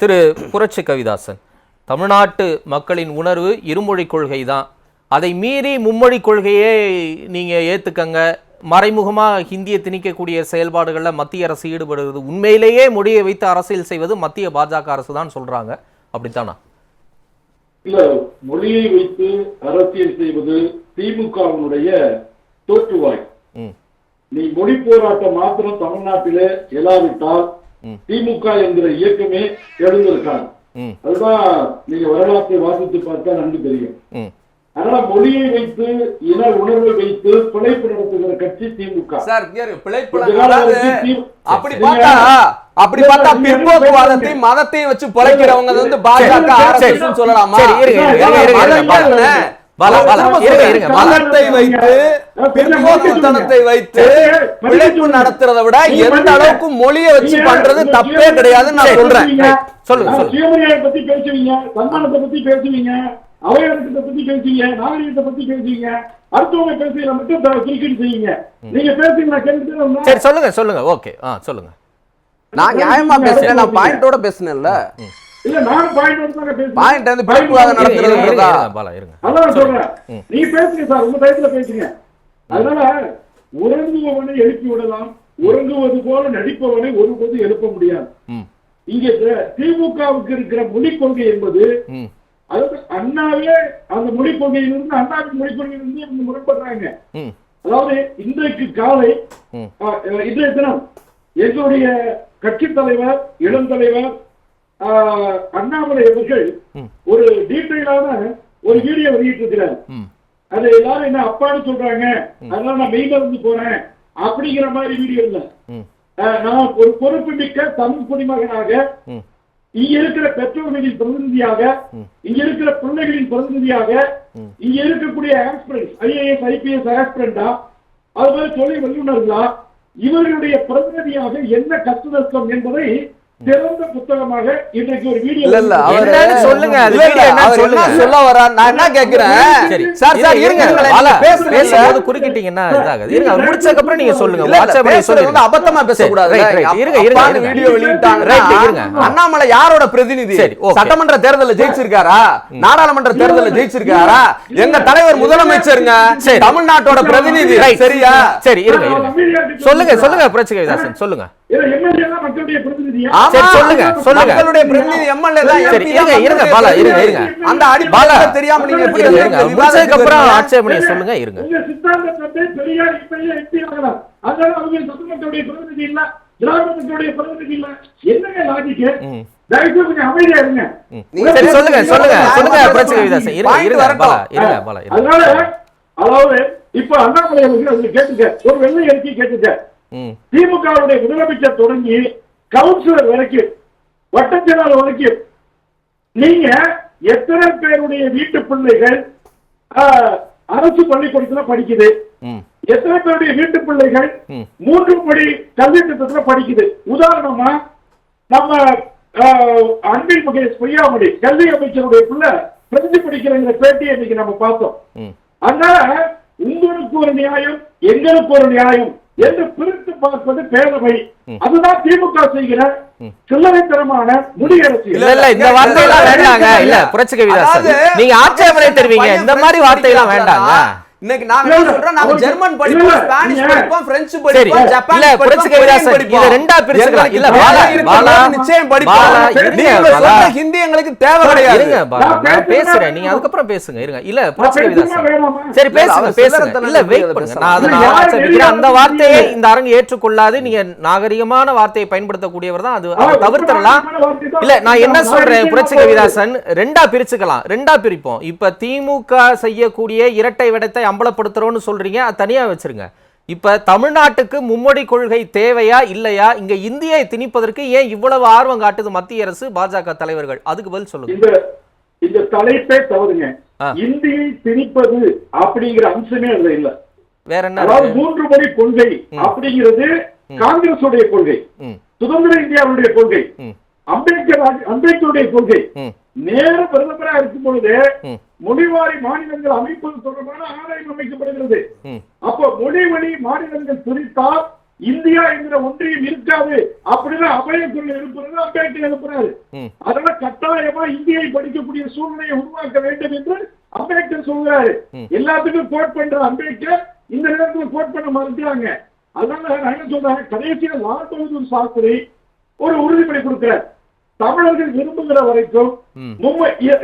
திரு புரட்சி கவிதாசன். தமிழ்நாட்டு மக்களின் உணர்வு இருமொழி கொள்கை தான் அதை மீறி மும்மொழி கொள்கையே நீங்க ஏத்துக்கங்க. மறைமுகமா ஹிந்தியை திணிக்கக்கூடிய செயல்பாடுகள்ல மத்திய அரசு ஈடுபடுகிறது. உண்மையிலேயே மொழியை வைத்து அரசியல் செய்வது மத்திய பாஜக அரசு தான் சொல்றாங்க. அப்படித்தானா? இல்ல மொழியை வைத்து அரசியல் செய்வது திமுகவினுடைய தோற்றுவாய். நீ மொழி போராட்டம் மாத்திரம் தமிழ்நாட்டிலே எழாவிட்டால். திமுக என்கிற இயக்கமே எழுந்திருக்காங்க அதுதான் நீங்க வரலாற்றை வாசித்து பார்த்தா நன்கு தெரியும். அதனால மொழியை வைத்து இன உணர்வை வைத்து பிழைப்பு நடத்துகிற கட்சி திமுக. சார் அப்படி பார்த்தா அப்படி பார்த்தா பிற்போக்குவாதத்தையும் மதத்தையும் வச்சு பிழைக்கிறவங்க வந்து பாஜக சொல்லலாமா? வைத்து பிற்போக்குத்தனத்தை வைத்து பிழைப்பு நடத்துறதை விட எந்த அளவுக்கு மொழியை வச்சு பண்றது தப்பே கிடையாதுன்னு நான் சொல்றேன். சொல்லுங்க, சொல்லுங்க. சுயமரியாதை பத்தி பேசுவீங்க சன்மானத்தை பத்தி பேசுவீங்க அவையடக்கத்தை பத்தி பேசுவீங்க நாகரிகத்தை பத்தி பேசுவீங்க அடுத்தவங்க பேசுகிற மட்டும் த- குறுக்கீடு செய்யுங்க நீங்க பேசுங்க கேட்டு சரி சொல்லுங்க சொல்லுங்க. ஓகே. ஆ சொல்லுங்க. நான் நியாயமா பேசுறேன் நான் பாயிண்டோட பேசுனேன்ல. இல்ல நானும் பாயிண்ட் வந்து தாங்க பேசுறேன். பாயிண்ட் வந்து பிற்போக்குவாதம் இருங்க, இருங்க, இருங்க, நடத்துறதா இருங்க, பாலா இருங்க. அதான் நான் சொல்றேன். நீங்க பேசுங்க சார் உங்க டயத்துல பேசுங்க. அதனால உறங்குபவனை எழுப்பி விடலாம். உறங்குவது போல நடிப்பவனை ஒருபோது எழுப்ப முடியாது. இங்க திமுகவுக்கு இருக்கிற மொழிக் கொள்கை என்பது அதாவது அண்ணாவே அந்த மொழிக் கொள்கையிலிருந்து அண்ணாவின் மொழிக் கொள்கையிலிருந்து இவங்க முரண்படுறாங்க. அதாவது இன்றைக்கு காலை இன்றைய தினம் எங்களுடைய கட்சி தலைவர் இளம் தலைவர் அண்ணாமலை அவர்கள். ஒரு டீட்டெயிலான ஒரு வீடியோ வெளியிட்டிருக்கிறார். அது எல்லாரும் என்ன அப்பான்னு சொல்றாங்க? அதனால நான் மெயில வந்து போறேன். அப்படிங்கிற மாதிரி வீடியோ இல்ல. நான் ஒரு பொறுப்பு மிக்க தமிழ் குடிமகனாக இங்க இருக்கிற பெற்றோர்களின் பிரதிநிதியாக இங்க இருக்கிற பிள்ளைகளின் பிரதிநிதியாக இங்க இருக்கக்கூடிய ஆஸ்பிரன்ஸ் ஐஏஎஸ் ஐபிஎஸ் ஆஸ்பிரண்டா அது மாதிரி தொழில் வல்லுநர்களா இவர்களுடைய பிரதிநிதியாக என்ன கஷ்ட நஷ்டம் என்பதை திறந்த புத்தகமாக இன்றைக்கு ஒரு வீடியோ இல்ல இல்ல அவர் என்னன்னு சொல்லுங்க, அது வீடியோ என்னன்னு சொல்லுங்க. சொல்ல வர்றார் நான் என்ன கேக்குறேன்? சரி சார். சார் இருங்க இருங்க. பாலா, பேசும்போது பேசும்போது குறுக்கிட்டீங்கன்னா இதாகாது. இருங்க அவர் முடிச்சதுக்கு அப்புறம் நீங்க சொல்லுங்க. வாட்ஸ்அப்ல சொல்லுங்க. அபத்தமா. இருங்க, இருங்க, இருங்க. வீடியோ வெளியிட்டாங்க. இருங்க. அண்ணாமலை யாரோட பிரதிநிதி. சட்டமன்ற தேர்தல்ல ஜெயிச்சிருக்காரா? நாடாளுமன்ற தேர்தல்ல ஜெயிச்சிருக்காரா? எங்க தலைவர் முதலமைச்சருங்க. சரி. தமிழ்நாட்டோட பிரதிநிதி. சரியா? சரி இருங்க இருங்க. சொல்லுங்க சொல்லுங்க புரட்சி கவிதாசன். சொல்லுங்க. சொல்லுங்க, சொல்லுங்க. ஆட்சேபனையை சொல்லுங்க இருங்க. இருங்க. இருங்க. பாலா இருங்க பாலா அதாவது இப்ப அண்ணாமலை கேட்டுக்க. ஒரு வெள்ளை அறிக்கை கேட்டுக்க. திமுகவுடைய முதலமைச்சர் தொடங்கி கவுன்சிலர் வரைக்கும் வட்டச்செயலாளர் வரைக்கும் நீங்க எத்தனை பேருடைய வீட்டு பிள்ளைகள் அரசு பள்ளிக்கூடத்துல படிக்குது? எத்தனை பேருடைய வீட்டு பிள்ளைகள். மூன்று படி கல்வி திட்டத்துல படிக்குது? உதாரணமா நம்ம அன்பில் முகேஷ் பொய்யாமொழி கல்வி அமைச்சருடைய பிள்ளை பிரெஞ்சு படிக்கிறங்கிற பேட்டியை இன்னைக்கு நம்ம பார்த்தோம். அதனால உங்களுக்கு ஒரு நியாயம் எங்களுக்கு ஒரு நியாயம். என்று பிரித்து பார்ப்பது பேரவை. அதுதான் திமுக செய்கிற சில்லறைத்தனமான முடியரசு. இல்ல இல்ல இந்த வார்த்தையெல்லாம் வேண்டாங்க. இல்ல புரட்சி கவிதாசன். நீங்க ஆட்சேபனை தெரிவிங்க. இந்த மாதிரி வார்த்தையெல்லாம் வேண்டாங்க. இன்னைக்கு நாங்க இல்ல, என்ன இல்ல. சொல்றோம்? நாங்க அவர் ஜெர்மன் இல்ல, படிப்போம் இல்ல. ஸ்பானிஷ் நீங்க- படிப்போம் பிரெஞ்சு சரி படிப்போம் ஜப்பான் இல்ல புரட்சி கவிதாசன் இத ரெண்டா பிரிச்சுக்கலாம். இல்ல பாலா பாலா நிச்சயம் பாலா படிப்போம் இருங்க நீங்க பாலா. சொல்ற ஹிந்தி எங்களுக்கு தேவை கிடையாது. இருங்க பாலா. நான் நான் பேசுறேன். பேசுறேன். நீங்க அதுக்கப்புறம் பேசுங்க இருங்க. இல்ல புரட்சி பேசுமா கவிதாசன் வேணாமா? சரி இல்ல, பேசுங்க அவர் பேசுங்க. சில்லறத்தனம் இல்ல வெயிட் பேசுறது பண்ணுங்க. நான் அதை இல்ல, நான் யார் ஆட்சேபிக்கிறேன் வெளியே அந்த வார்த்தையை இந்த அரங்கு ஏற்றுக்கொள்ளாது. நீங்க நாகரிகமான வார்த்தையை பயன்படுத்தக்கூடியவர் தான் அது. தான். இல்ல நான் என்ன சொல்றேன் புரட்சி. கவிதாசன் ரெண்டா பிரிச்சுக்கலாம் ரெண்டா பிரிப்போம். இப்ப திமுக செய்யக்கூடிய இரட்டை விடத்தை அம்பலப்படுத்துறோம்னு சொல்றீங்க அது தனியா வச்சிருங்க. இப்ப தமிழ்நாட்டுக்கு மும்மொழி கொள்கை தேவையா இல்லையா? இங்க இந்தியை திணிப்பதற்கு ஏன் இவ்வளவு ஆர்வம் காட்டுது மத்திய அரசு பாஜக தலைவர்கள்? அதுக்கு பதில் சொல்லுங்க. இந்த தலைப்பே தவறுங்க. இந்தியை திணிப்பது அப்படிங்கிற அம்சமே அதுல இல்ல. வேற என்ன? மூன்று மொழி கொள்கை அப்படிங்கிறது காங்கிரஸ் உடைய கொள்கை சுதந்திர இந்தியாவுடைய கொள்கை அம்பேத்கர் அம்பேத்கருடைய கொள்கை. நேர பிரதமரா இருக்கும் பொழுது. மொழிவாரி மாநிலங்கள் அமைப்பது தொடர்பான ஆணையம் அமைக்கப்படுகிறது. அப்போ மொழி வழி மாநிலங்கள் பிரித்தால் இந்தியா என்கிற ஒன்றியம் இருக்காது அப்படின்னு அபய குரல் எழுப்புறது அம்பேத்கர் எழுப்புறாரு. அதனால கட்டாயமா இந்தியை படிக்கக்கூடிய சூழ்நிலையை உருவாக்க வேண்டும் என்று அம்பேத்கர் சொல்றாரு. எல்லாத்துக்கும் கோட் பண்ற அம்பேத்கர் இந்த நேரத்துல கோட் பண்ண மறுக்கிறாங்க. அதனால நான் என்ன சொல்றேன் கடைசியில லால் பகதூர் சாஸ்திரி ஒரு உறுதிமொழி கொடுக்கிறார். தமிழர்கள் விரும்புகிற வரைக்கும்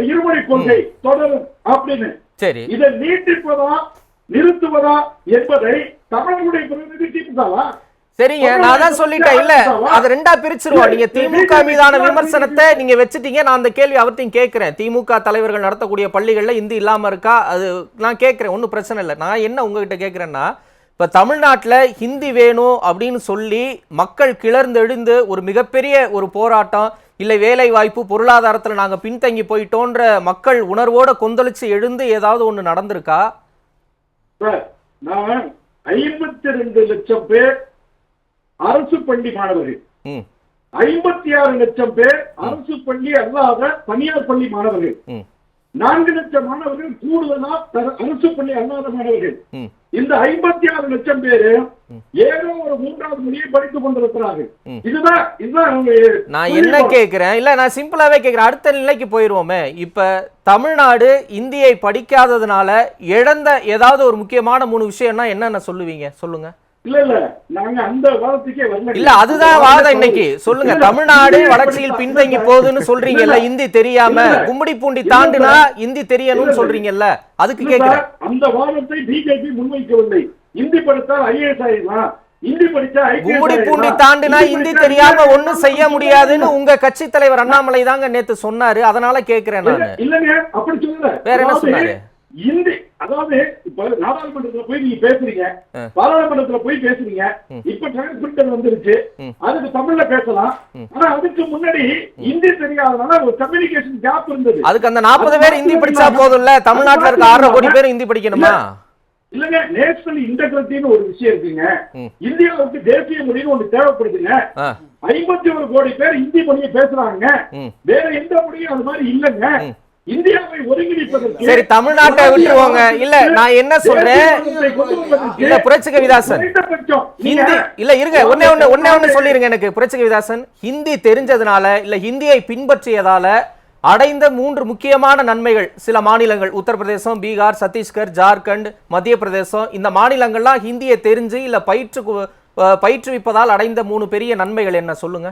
இருமொழி கொள்கை தொடரும் அப்படின்னு. சரி. இதை நீட்டிப்பதா நிறுத்துவதா என்பதை தமிழர்களுடைய பிரதிநிதி திமுகவா சரிங்க நான் தான் சொல்லிட்டேன் இல்ல. அது ரெண்டா பிரிச்சிருவோம். நீங்க திமுக மீதான விமர்சனத்தை நீங்க வச்சுட்டீங்க. நான் அந்த கேள்வி அவர்த்தையும் கேட்கிறேன். திமுக தலைவர்கள் நடத்தக்கூடிய பள்ளிகள்ல இந்தி இல்லாம இருக்கா? அது நான் கேட்கிறேன் ஒன்றும் பிரச்சனை இல்லை. நான் என்ன உங்ககிட்ட கேட்கிறேன்னா இப்ப தமிழ்நாட்டுல ஹிந்தி வேணும் அப்படின்னு சொல்லி மக்கள் கிளர்ந்தெழுந்து ஒரு மிகப்பெரிய ஒரு போராட்டம் இல்லை வேலை வாய்ப்பு பொருளாதாரத்துல நாங்க பின்தங்கி போயிட்டோன்ற மக்கள் உணர்வோட கொந்தளிச்சு எழுந்து ஏதாவது ஒண்ணு நடந்திருக்கா? நான் ஐம்பத்தி ரெண்டு லட்சம் பேர் அரசு பள்ளி மாணவர்கள். ஐம்பத்தி ஆறு லட்சம் பேர் அரசு பள்ளி அல்லாத தனியார் பள்ளி மாணவர்கள். நான்கு லட்சம் மாணவர்கள் கூடுதலா அரசு பள்ளி அல்லாத மாணவர்கள் இந்த ஐம்பத்தி ஆறு லட்சம் பேரு ஏதோ ஒரு மூன்றாவது மொழியை படித்துக் கொண்டிருக்கிறார்கள். இதுதான் இதுதான் நான் என்ன கேட்கிறேன் இல்ல நான் சிம்பிளாவே கேட்கிறேன் அடுத்த நிலைக்கு போயிருவோமே. இப்ப தமிழ்நாடு இந்தியை படிக்காததுனால இழந்த ஏதாவது ஒரு முக்கியமான மூணு விஷயம்னா என்னென்ன சொல்லுவீங்க? சொல்லுங்க. இல்ல இல்ல. நாங்க அந்த வாதத்துக்கே வரல. இல்ல அதுதான் வாதம் இன்னைக்கு. சொல்லுங்க. தமிழ்நாடு வளர்ச்சியில் பின்தங்கி போகுதுன்னு சொல்றீங்கல்ல இந்தி தெரியாம? கும்மிடி பூண்டி தாண்டுனா. இந்தி தெரியணும்னு சொல்றீங்கல்ல? அதுக்கு கேக்குறேன். அந்த வாதத்தை பிஜேபி முன்வைக்கவில்லை. இந்தி படித்தால் ஐஏஎஸ் ஆயிடலாம். கும்மிடி பூண்டி. தாண்டுனா இந்தி தெரியாம ஒண்ணும் செய்ய முடியாதுன்னு உங்க கட்சி தலைவர் அண்ணாமலை தாங்க நேத்து சொன்னாரு. அதனால கேக்குறேன் நானு. இல்லங்க. அப்படி சொல்லல. வேற என்ன சொன்னாரு? இந்தி அதாவது இப்ப நாடாளுமன்றத்துல போய் நீங்க பேசுறீங்க. பாராளுமன்றத்துல போய் பேசுறீங்க இப்ப டிரான்ஸ்மிட்டர் வந்துருச்சு. அதுக்கு தமிழ்ல பேசலாம். ஆனா அதுக்கு முன்னாடி இந்தி தெரியாதனால ஒரு கம்யூனிகேஷன் கேப் இருந்தது. அதுக்கு அந்த நாற்பது பேர் இந்தி படிச்சா போதும்ல? தமிழ்நாட்டுல இருக்க ஆறரை கோடி பேர் இந்தி படிக்கணுமா? இல்லங்க நேஷனல் இன்டெகிரிட்டின்னு ஒரு விஷயம் இருக்குங்க. இந்தியாவுக்கு தேசிய மொழின்னு ஒண்ணு தேவைப்படுதுங்க. ஐம்பத்தி ஒரு கோடி பேர் இந்தி மொழியை பேசுறாங்க. வேற எந்த மொழியும் அது மாதிரி இல்லங்க. சரி தமிழ்நாட்டை விட்டுருவோங்க. இல்ல நான் என்ன சொல்றேன்? இல்ல புரட்சி கவிதாசன். ஹிந்தி இல்ல இருங்க ஒண்ணே ஒண்ணு ஒண்ணே ஒண்ணு சொல்லிருங்க எனக்கு புரட்சி கவிதாசன். ஹிந்தி தெரிஞ்சதுனால இல்ல ஹிந்தியை பின்பற்றியதால அடைந்த மூன்று முக்கியமான நன்மைகள் சில மாநிலங்கள். உத்தரப்பிரதேசம் பீகார் சத்தீஸ்கர் ஜார்க்கண்ட் மத்திய பிரதேசம் இந்த மாநிலங்கள்லாம் ஹிந்தியை தெரிஞ்சு இல்ல பயிற்று பயிற்றுவிப்பதால் அடைந்த மூணு பெரிய நன்மைகள் என்ன? சொல்லுங்க.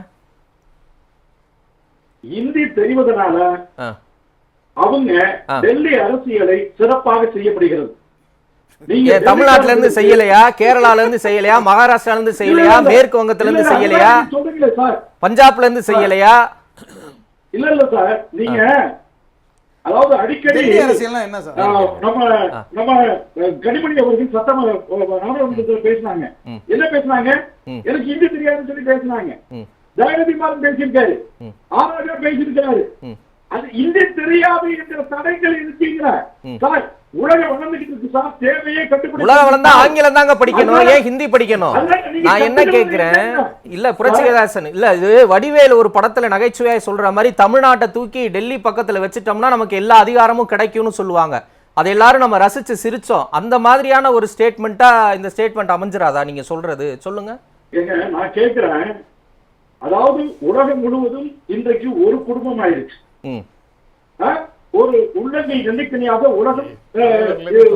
இந்தி தெரிவதனால அவங்க. டெல்லி அரசியலை சிறப்பாக செய்யப்படுகிறது. தமிழ்நாட்டுல இருந்து செய்யலையா கேரளால இருந்து செய்யலையா? மகாராஷ்டிரால இருந்து செய்யலையா. மேற்கு வங்கத்துல இருந்து செய்யலையா? பஞ்சாப்ல இருந்து செய்யலையா? இல்ல இல்ல சார். நீங்க அதாவது அடிக்கடி என்ன சார்? நம்ம நம்ம அஹ், கனிமொழி அவர்கள் சட்டம நாடாளுமன்றத்துல பேசினாங்க. என்ன பேசினாங்க. எனக்கு ஹிந்தி தெரியாதுன்னு சொல்லி பேசினாங்க. மாறன் பேசியிருக்காரு. ம். ஆராஜா பேசியிருக்காரு. அது இந்தி தெரியாது என்கிற தடைகள் இருக்கீங்க ம். சார் உலகம் வளர்ந்துகிட்டு இருக்கு சார் தேவையே கட்டுப்படி உலகம் வளர்ந்தா ஆங்கிலம் தாங்க படிக்கணும் ஏன் ஹிந்தி படிக்கணும்? நான் என்ன என்ன? இல்ல புரட்சிகதாசன் இல்ல இது வடிவேலு ஒரு படத்துல நகைச்சுவையாய் சொல்ற மாதிரி தமிழ்நாட்டை தூக்கி டெல்லி பக்கத்துல வச்சுட்டோம்னா நமக்கு எல்லா அதிகாரமும் கிடைக்கும்னு சொல்லுவாங்க. அதை எல்லாரும் நம்ம ரசிச்சு சிரிச்சோம். அந்த மாதிரியான ஒரு ஸ்டேட்மெண்ட்டா இந்த ஸ்டேட்மெண்ட் அமைஞ்சிராதா நீங்க சொல்றது? சொல்லுங்க. நான் கேட்கிறேன். அதாவது உலகம் முழுவதும் இன்றைக்கு ஒரு குடும்பம் ஆயிடுச்சு? ஒரு உள்ளங்கை நெல்லிக்கனியாக உலகம்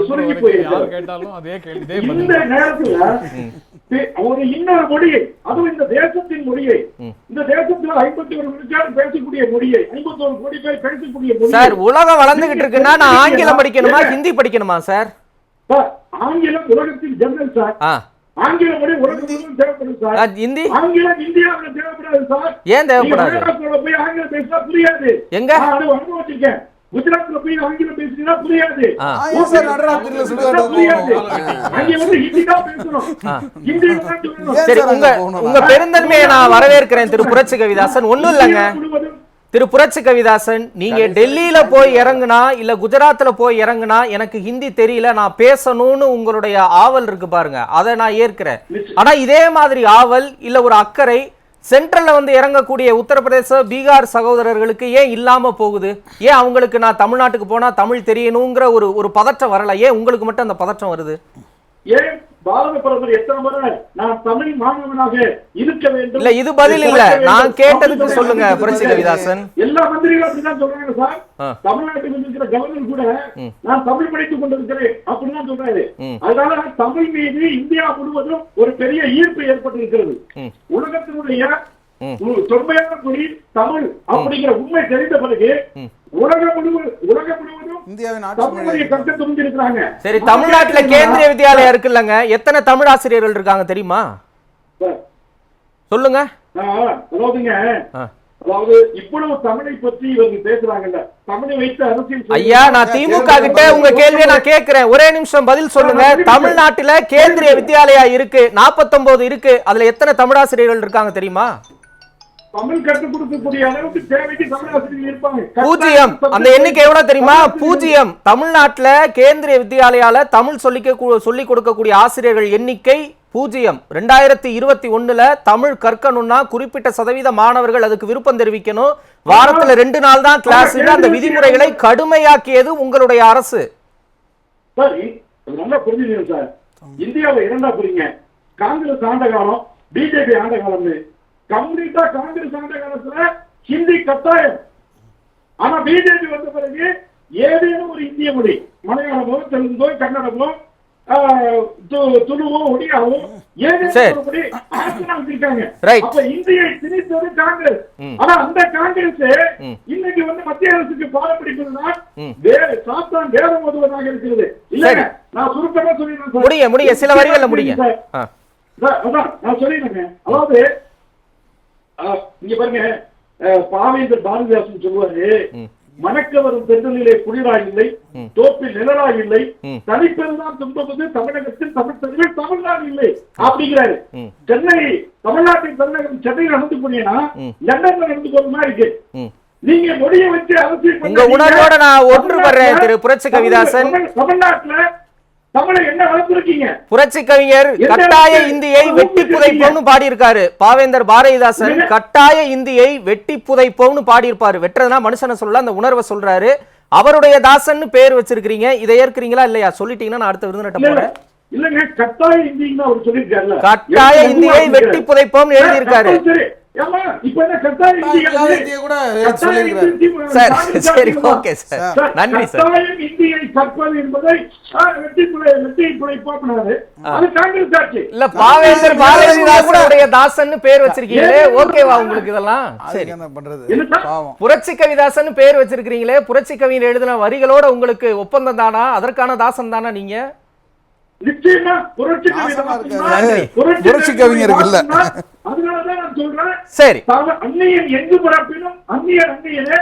சுருங்கி யார் போயிருக்கிறது. கேட்டாலும் அதே கேள்வி இதே இந்த நேரத்துல ஒரு இன்னொரு மொழியை அதுவும் இந்த தேசத்தின் மொழியை இந்த தேசத்துல ஐம்பத்தி ஒரு விழுக்காடு பேசக்கூடிய மொழியை ஐம்பத்தி ஒரு கோடி பேர் பேசக்கூடிய சார் மொழியை உலகம் வளர்ந்துகிட்டு இருக்குன்னா நான் ஆங்கிலம் படிக்கணுமா ஹிந்தி படிக்கணுமா சார்? சார், ஆங்கிலம் உலகத்தில் ஜெனரல் சார். ஆ. ஆங்கில மொழி தேவைப்படும் ஆ, சார் ஹிந்தி ஆங்கிலம் இந்தியாவுல தேவைப்படாது சார். ஏன் தேவைப்படாது? நீங்க மகாராஷ்டிரால போய் ஆங்கிலம் பேசினா புரியாது. எங்க? நான் அது அனுபவிச்சிருக்கேன். குஜராத்ல போய் ஆங்கிலம் பேசினா புரியாது. ஆ. ஆ, ஏன் சார் நடுராத்திரியில சுடுகாட்டுக்கு புரியாது. போகணும்? அங்க வந்து ஹிந்தி தான் பேசணும். ஹிந்தி தான் சொல்லணும். ஏன் சரி சார் உங்க? உங்க பெருந்தன்மையை நான் வரவேற்கிறேன் திரு புரட்சி கவிதாசன். ஒண்ணும் இல்லைங்க. திரு புரட்சி கவிதாசன் நீங்க டெல்லியில போய் இறங்குனா இல்ல குஜராத்ல போய் இறங்குனா எனக்கு ஹிந்தி தெரியல நான் பேசணும்னு உங்களுடைய ஆவல் இருக்கு பாருங்க. அதை நான் ஏற்கிறேன். ஆனா இதே மாதிரி ஆவல் இல்ல ஒரு அக்கறை சென்ட்ரல்ல வந்து இறங்கக்கூடிய உத்தரப்பிரதேச பீகார் சகோதரர்களுக்கு ஏன் இல்லாம போகுது? ஏன் அவங்களுக்கு நான் தமிழ்நாட்டுக்கு போனா தமிழ் தெரியணுங்கிற ஒரு ஒரு பதற்றம் வரல? ஏன் உங்களுக்கு மட்டும் அந்த பதற்றம் வருது? இல்ல இது பதில் இல்ல இருக்க வேண்டும். நான் கேட்டதுக்கு அப்படி சொல்லுங்க சொல்றாங்க. புரட்சி கவிதாசன் எல்லா மந்திரிகளும் அப்படிதான் சொல்றாங்க சார் ஆ. தமிழ்நாட்டில் இருக்கிற கவர்னர் கூட. நான் தமிழ் படித்துக் கொண்டிருக்கிறேன் அப்படிதான் சொல்றாரு. அதனால தமிழ் மீது இந்தியா முழுவதும் ஒரு பெரிய ஈர்ப்பு ஏற்பட்டிருக்கிறது. உலகத்தினுடைய தொன்மையான மொழி தமிழ் அப்படிங்கிற உண்மை தெரிந்த பிறகு. உலகம் முழுவதும் உலகம் முழுவதும் இந்தியாவின் சரி தமிழ்நாட்டுல கேந்திரிய வித்யாலயா இருக்குல்லங்க. எத்தனை தமிழ் ஆசிரியர்கள் இருக்காங்க தெரியுமா? சொல்லுங்க. நான் அதாவதுங்க. ஆ. அதாவது இவ்வளவு தமிழை பற்றி இவங்க பேசுறாங்கல்ல. தமிழை வைத்து அரசியல் செய்வது- ஐயா நான் திமுக கிட்ட உங்க கேள்வியை நான் கேட்கிறேன். ஒரே நிமிஷம் பதில் சொல்லுங்க. தமிழ்நாட்டுல கேந்திரிய வித்யாலயா இருக்கு. 49 இருக்கு. அதுல எத்தனை தமிழாசிரியர்கள் இருக்காங்க தெரியுமா? தமிழ் கற்றுக் கொடுக்கக்கூடிய அளவுக்கு தேவைக்கு தமிழாசிரியர்கள் இருப்பாங்க. பூஜ்ஜியம். அந்த எண்ணிக்கை எவ்வளவு தெரியுமா? பூஜ்ஜியம். தமிழ்நாட்டுல கேந்திரிய வித்யாலயால தமிழ் சொல்லிக்க சொல்லி கொடுக்கக்கூடிய ஆசிரியர்கள் எண்ணிக்கை பூஜ்ஜியம். ரெண்டாயிரத்தி இருபத்தி ஒண்ணுல தமிழ் கற்கணும்னா குறிப்பிட்ட சதவீத மாணவர்கள் அதுக்கு விருப்பம் தெரிவிக்கணும். வாரத்துல ரெண்டு நாள் தான் கிளாஸ் அந்த விதிமுறைகளை கடுமையாக்கியது உங்களுடைய அரசு. நல்லா புரிஞ்சுக்கணும் சார். இந்தியாவை இரண்டா புரியுங்க காங்கிரஸ் ஆண்ட காலம் பிஜேபி ஆண்ட காலம்னு. கம்ப்ளீட்டா காங்கிரஸ் ஆண்ட காலத்துல ஹிந்தி கட்டாயம் ஆனா பிஜேபி வந்த பிறகு ஏதேனும் ஒரு இந்திய மொழி மலையாளமோ தெலுங்கோ கன்னடமோ ஆஹ், து- துளுவோ ஒடியாவோ ஏதேனும் சரி. ஒரு மொழி ஆப்ஷனா வச்சிருக்காங்க Right. அப்ப இந்தியை திணித்தது காங்கிரஸ். ஆனா அந்த காங்கிரஸ். இன்னைக்கு வந்து மத்திய அரசுக்கு பாடம் படிப்பதுதான். வேற சாத்தான் இருக்கிறது இல்ல. நான் சுருக்கமா சொல்லிடுறேன். முடிய முடிய சில வரிகள்ல நான் சொல்லிடுறேங்க அதாவது இங்க பாருங்க பாவேந்தர் பாரதிதாசன் சொல்லுவாரு ம். மணக்க வரும் தென்றலிலே குளிராய் இல்லை. தோப்பில் நிழலாய் இல்லை. தனிப்பெருதான் துன்பவது தமிழகத்தில் தமிழ் தெருவில் தமிழ்நாடு இல்லை அப்படிங்கிறாரு. சென்னை தமிழ்நாட்டின் தலைநகரம் சென்னையில் நடந்து போனீங்கன்னா. லண்டன்ல நடந்து போற மாதிரி இருக்கு. நீங்க மொழியை வச்சு அரசியல் உங்க. உணர்வோட நான் ஒன்றுபடுறேன் திரு தமிழ்நாட்டுல- புரட்சி கவிதாசன். தமிழ்- தமிழ்நாட்டுல தமிழை புரட்சி கவிஞர் கட்டாய இந்தியை வெட்டி புதைப்போம்னு பாடியிருக்காரு. பாவேந்தர் பாரதிதாசன்? கட்டாய இந்தியை வெட்டி புதைப்போம்னு பாடியிருப்பாரு. வெட்டுறதுனா மனுஷனை சொல்ல அந்த உணர்வை சொல்றாரு. அவருடைய தாசன்னு பேர் வச்சிருக்கீங்க இதை ஏற்கிறீங்களா இல்லையா? சொல்லிட்டீங்கன்னா நான் அடுத்த விருந்தினட்ட இல்ல, போறேன். கட்டாய இந்தியை? வெட்டி புதைப்போம்னு எழுதியிருக்காரு. நன்றி சார். இந்தியை கற்பது என்பதை அது காங்கிரஸ் ஆட்சி. இல்ல பாவேந்தர் பாரதிதாசனுடைய தாசன்னு பேர் வச்சிருக்கீங்களே. ஓகேவா உங்களுக்கு இதெல்லாம்? சரி. என்ன பண்றது? புரட்சி கவிதாசன் பேர் வச்சிருக்கீங்களே புரட்சி கவிஞர் எழுதின வரிகளோட உங்களுக்கு ஒப்பந்தம் தானா? அதற்கான தாசன் தானா நீங்க? தாசன். புரட்சி கவிஞருக்கு இல்ல. தாசன் தான். அதனாலதான் நான் சொல்றேன். சரி. எங்கு பிறப்பினும் அந்நியன் அந்நியனே.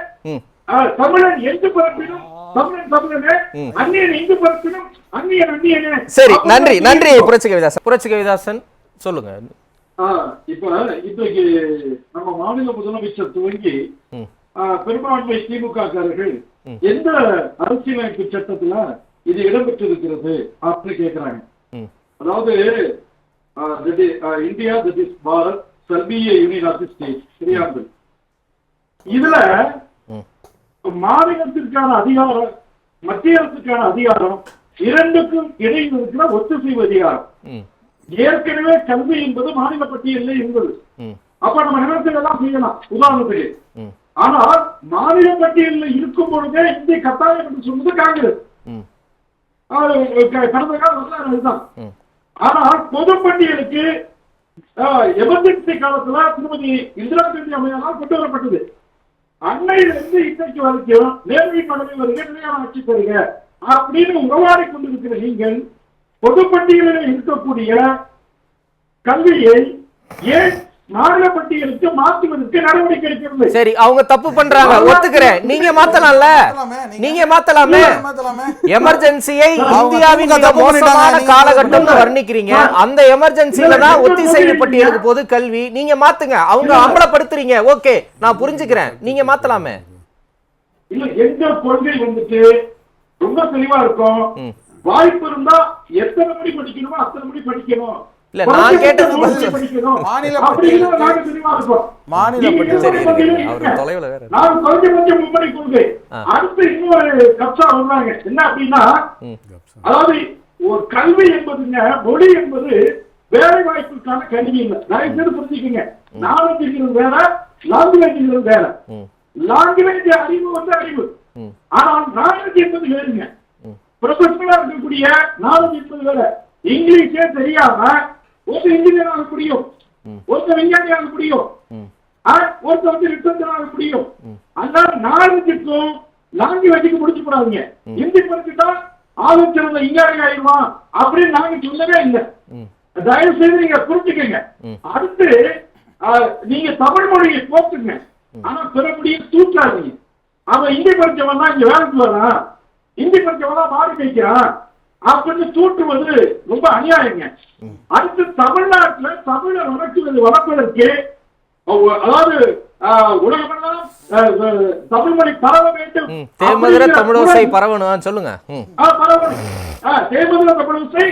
தமிழன் எங்கு பிறப்பினும் தமிழன் தமிழனே. அந்நியன் எங்கு பிறப்பினும் அந்நியன் அந்நியனே. சரி அப்பதான் நன்றி நன்றி. புரட்சி கவிதாசன். புரட்சி கவிதாசன் சொல்லுங்க. ஆ, இப்ப இன்றைக்கு நம்ம மாநில முதலமைச்சர் துவங்கி பெரும்பான்மை திமுக காரர்கள் எந்த அரசியலமைப்பு சட்டத்துல இது இடம்பெற்றிருக்கிறது அப்படின்னு கேக்குறாங்க. அதாவது India that is Bharat shall be a union of the state சரியாது இதுல. மாநிலத்திற்கான அதிகாரம் மத்திய அரசுக்கான அதிகாரம் இரண்டுக்கும் இடையில் இருக்கிற ஒத்துசைவு அதிகாரம். ஏற்கனவே கல்வி என்பது மாநில பட்டியலில் இருந்தது. அப்ப நம்ம நிலத்திலெல்லாம் செய்யலாம் உதாரணத்துக்கு. ம். ஆனால் மாநில பட்டியலில் இருக்கும் பொழுதே இந்திய கட்டாயம் என்று சொன்னது காங்கிரஸ். கடந்த கால வரலாறு அதுதான். ஆனால் பொது பட்டியலுக்கு எமர்ஜென்சி காலத்துல திருமதி இந்திரா காந்தி அம்மையாரால் கொண்டு வரப்பட்டது. அன்னையிலிருந்து இன்றைக்கு வரைக்கும் நேர்மை பதவி வருக நிலையான ஆட்சி தருக அப்படின்னு உறவாடி கொண்டிருக்கிற நீங்கள் பொது பட்டியலில் இருக்கக்கூடிய கல்வியை ஏன் மாநில பட்டியலுக்கு மாற்றுவதற்கு நடவடிக்கை எடுக்கிறது. சரி அவங்க தப்பு பண்றாங்க. ஒத்துக்கிறேன். நீங்க மாத்தலாம்ல? மாத்தலாமே, நீங்க- நீங்க மாத்தலாமே? எமர்ஜென்சியை இந்தியாவின் மோசமான காலகட்டம்னு. வர்ணிக்கிறீங்க. அந்த எமர்ஜென்சில தான் ஒத்திசைவு பட்டியலுக்கு போது கல்வி. நீங்க மாத்துங்க. அவங்க அம்பலப்படுத்துறீங்க. ஓகே நான் புரிஞ்சுக்கிறேன். நீங்க மாத்தலாமே? இல்ல எந்த கொள்கை வந்துட்டு ரொம்ப தெளிவா இருக்கும். வாய்ப்பு இருந்தா எத்தனை மணி படிக்கணுமோ அத்தனை மணி படிக்கணும். இல்ல, நான் கேட்டது. மாநில. மாநில சரி? அவர் தொலைவுல வேற. நான் குறைஞ்சபட்சம் மும்மணி கொள்கை. அடுத்து இன்னொரு கப்சா வந்தாங்க என்ன அப்படின்னா. அதாவது ஒரு கல்வி என்பதுங்க மொழி என்பது வேலை வாய்ப்புக்கான கல்வி இல்லை. நிறைய பேர் புரிஞ்சுக்கங்க. நாலேஜ்ங்கிறது வேற லாங்குவேஜ்ங்கிறது வேற லாங்குவேஜ் அறிவு வந்து அறிவு. ஆனால் நாலேஜ் என்பது வேறுங்க. ப்ரொஃபஷனலா இருக்கக்கூடிய நாலேஜ் என்பது வேற. இங்கிலீஷே தெரியாம ஒருத்தர் இன்ஜினியர் ஆக முடியும். ஒருத்தர் விஞ்ஞானி ஆக முடியும். ஒருத்தர் வந்து லிட்டரேச்சர் ஆக முடியும். அதனால நாலேஜுக்கும் லாங்குவேஜுக்கு முடிச்சு போடாதீங்க ஹிந்தி படிச்சுட்டா ஆலோசனை விஞ்ஞானி ஆயிடுவான் அப்படின்னு நாங்க சொல்லவே இல்லை. தயவு செய்து நீங்க புரிஞ்சுக்கங்க. அடுத்து நீங்க தமிழ் மொழியை போக்குங்க. ஆனா பிற மொழியை தூக்காதீங்க. அவன் ஹிந்தி படிச்சவன் தான் இங்க வேலைக்கு வரான். ஹிந்தி படிச்சவன் மாறி வைக்கிறான் அப்படின்னு தூட்டுவது ரொம்ப அநியாயங்க. அடுத்து தமிழ்நாட்டுல தமிழை வளர்க்குவது வளர்ப்பதற்கு அதாவது உலகமெல்லாம் பரவ வேண்டும். தேமதுர தமிழோசை பரவணும். சொல்லுங்க தமிழிசை,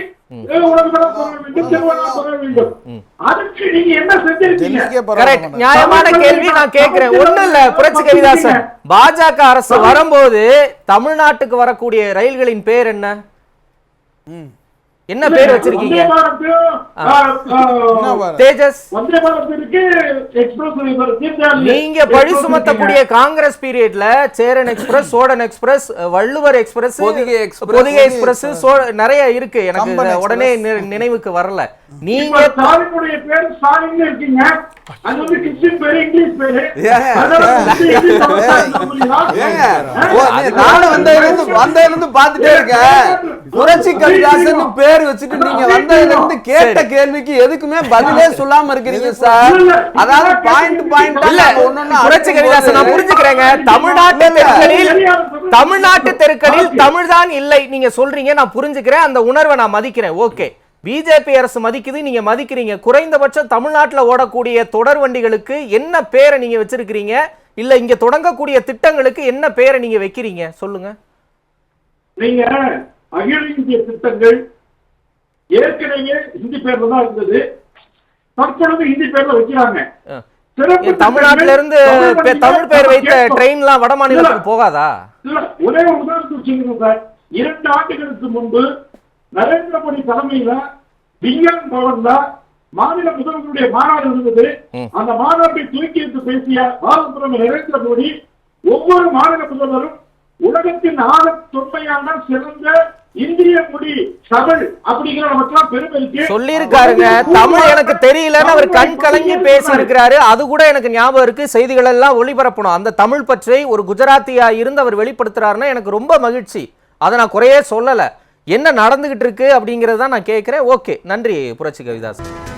நியாயமான கேள்வி நான் கேட்கிறேன். ஒண்ணும் இல்ல புரட்சி கவிதாசன். பாஜக அரசு வரும்போது தமிழ்நாட்டுக்கு வரக்கூடிய ரயில்களின் பேர் என்ன? Mm. என்ன பேர் வச்சிருக்கீங்க? வந்தே? தேஜஸ். வந்தே நீங்க பழி சுமத்தக்கூடிய காங்கிரஸ் பீரியட்ல Cheran express Cholan express Valluvar express Pothigai express, Pothigai express so- நிறைய இருக்கு. எனக்கு உடனே நினைவுக்கு வரல. நீங்க வந்து வந்து நானும் வந்ததுல இருந்து பாத்துட்டே இருக்கேன். புரட்சி கவிதாசன் பேர் வச்சுட்டு நீங்க வந்ததுல இருந்து கேட்ட கேள்விக்கு எதுக்குமே பதிலே சொல்லாம இருக்கிறீங்க சார். அதாவது பாயிண்ட் பாயிண்ட் இல்ல. புரட்சி கவிதாசன் நான் புரிஞ்சுக்கிறேங்க. தமிழ்நாட்டு தெருக்களில் தமிழ்நாட்டு தெருக்களில் தமிழ்தான் இல்லை. நீங்க சொல்றீங்க நான் புரிஞ்சுக்கிறேன். அந்த உணர்வை நான் மதிக்கிறேன். ஓகே. பிஜேபி அரசு மதிக்குது நீங்க மதிக்கிறீங்க. குறைந்தபட்சம் தமிழ்நாட்டுல ஓடக்கூடிய தொடர் வண்டிகளுக்கு என்ன பேரை நீங்க வச்சிருக்கிறீங்க? இல்ல இங்க தொடங்கக்கூடிய திட்டங்களுக்கு என்ன பேரை நீங்க வைக்கிறீங்க? சொல்லுங்க. நீங்க அகில இந்திய திட்டங்கள் ஏற்கனவே ஹிந்தி பேர்ல தான் இருந்தது. தற்பொழுது ஹிந்தி பேர்ல வைக்கிறாங்க. தமிழ்நாட்டுல இருந்து தமிழ் பேர் வைத்த. ட்ரெயின்லாம் வட மாநிலத்துக்கு போகாதா? இல்ல, ஒரே உதாரணத்துக்கு சொல்லுங்க சார். இரண்டு ஆண்டுகளுக்கு முன்பு நரேந்திர மோடி தலைமையில விஞ்ஞான் பவன்ல மாநில முதல்வருடைய மாநாடு இருந்தது. அந்த மாநாட்டை துவக்கி வைத்து பேசிய பாரத பிரதமர் நரேந்திர மோடி ஒவ்வொரு மாநில முதல்வரும் உலகத்தின் ஆக தொன்மையான சிறந்த இந்திய மொழி தமிழ் அப்படிங்கிற நமக்கெல்லாம் பெருமை இருக்கு. சொல்லியிருக்காருங்க. தமிழ் எனக்கு தெரியலன்னு அவர் கண் கலங்கி பேசி இருக்கிறாரு அது கூட எனக்கு ஞாபகம் இருக்கு. செய்திகள் எல்லாம் ஒளிபரப்பணும். அந்த தமிழ் பற்றை ஒரு குஜராத்தியா இருந்து அவர் வெளிப்படுத்துறாருன்னா எனக்கு ரொம்ப மகிழ்ச்சி. அதை நான் குறையே சொல்லல. என்ன நடந்துகிட்டு இருக்கு அப்படிங்கறத நான் கேட்கிறேன். ஓகே. நன்றி புரட்சி கவிதாஸ்.